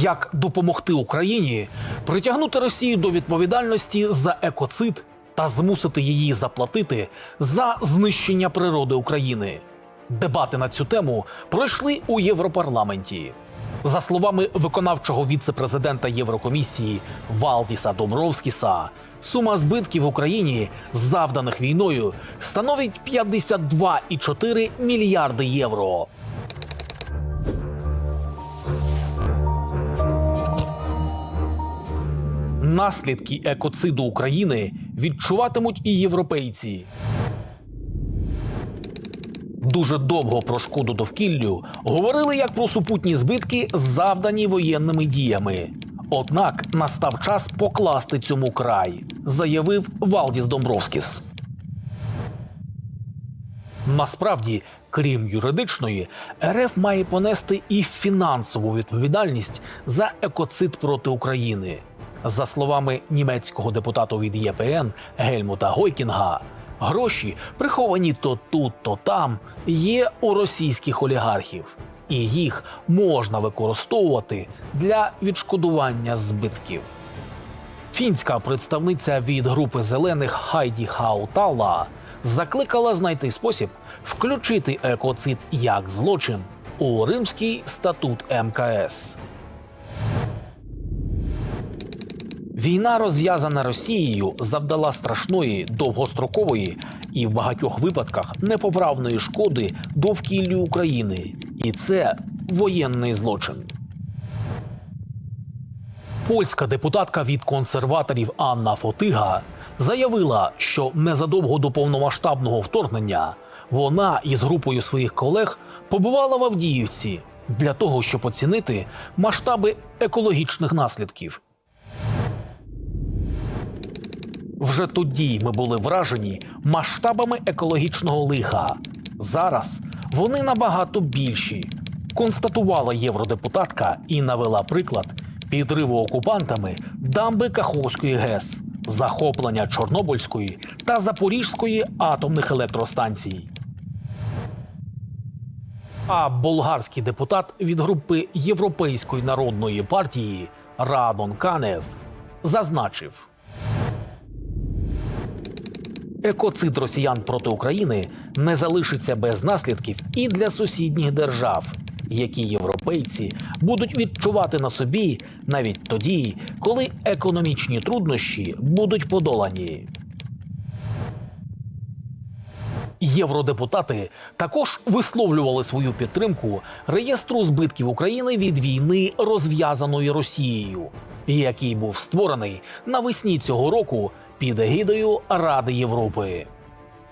Як допомогти Україні притягнути Росію до відповідальності за екоцид та змусити її заплатити за знищення природи України? Дебати на цю тему пройшли у Європарламенті. За словами виконавчого віце-президента Єврокомісії Валдіса Домровскіса, сума збитків Україні, завданих війною, становить 52,4 мільярди євро. Наслідки екоциду України відчуватимуть і європейці. Дуже довго про шкоду довкіллю говорили як про супутні збитки, завдані воєнними діями. Однак настав час покласти цьому край, заявив Валдіс Домбровскіс. Насправді, крім юридичної, РФ має понести і фінансову відповідальність за екоцид проти України. За словами німецького депутата від ЄПН Гельмута Гойкінга, гроші, приховані то тут, то там, є у російських олігархів, і їх можна використовувати для відшкодування збитків. Фінська представниця від групи зелених Хайді Хаутала закликала знайти спосіб включити екоцид як злочин у Римський статут МКС. Війна, розв'язана Росією, завдала страшної, довгострокової і в багатьох випадках непоправної шкоди довкіллю України, і це воєнний злочин. Польська депутатка від консерваторів Анна Фотига заявила, що незадовго до повномасштабного вторгнення вона із групою своїх колег побувала в Авдіївці для того, щоб оцінити масштаби екологічних наслідків. Вже тоді ми були вражені масштабами екологічного лиха. Зараз вони набагато більші. Констатувала євродепутатка і навела приклад підриву окупантами дамби Каховської ГЕС, захоплення Чорнобильської та Запорізької атомних електростанцій. А болгарський депутат від групи Європейської народної партії Радон Канев зазначив. Екоцид росіян проти України не залишиться без наслідків і для сусідніх держав, які європейці будуть відчувати на собі навіть тоді, коли економічні труднощі будуть подолані. Євродепутати також висловлювали свою підтримку реєстру збитків України від війни, розв'язаної Росією, який був створений навесні цього року під егідою Ради Європи.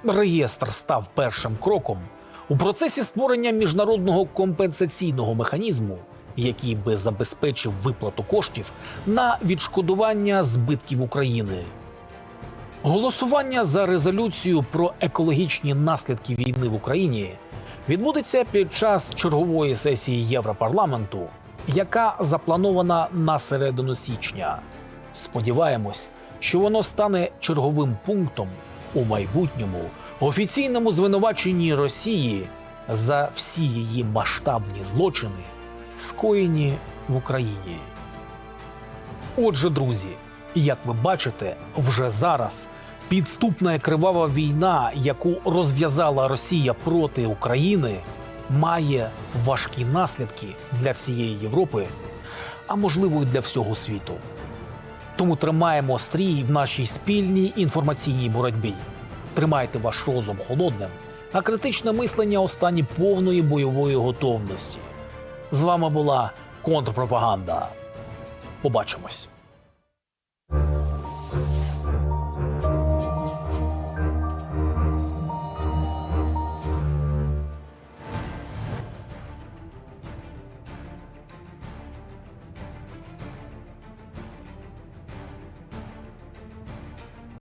Реєстр став першим кроком у процесі створення міжнародного компенсаційного механізму, який би забезпечив виплату коштів на відшкодування збитків України. Голосування за резолюцію про екологічні наслідки війни в Україні відбудеться під час чергової сесії Європарламенту, яка запланована на середину січня. Сподіваємось, що воно стане черговим пунктом у майбутньому офіційному звинуваченні Росії за всі її масштабні злочини, скоєні в Україні. Отже, друзі, як ви бачите, вже зараз підступна і кривава війна, яку розв'язала Росія проти України, має важкі наслідки для всієї Європи, а можливо, і для всього світу. Тому тримаємо стрій в нашій спільній інформаційній боротьбі. Тримайте ваш розум холодним, а критичне мислення у стані повної бойової готовності. З вами була контрпропаганда. Побачимось.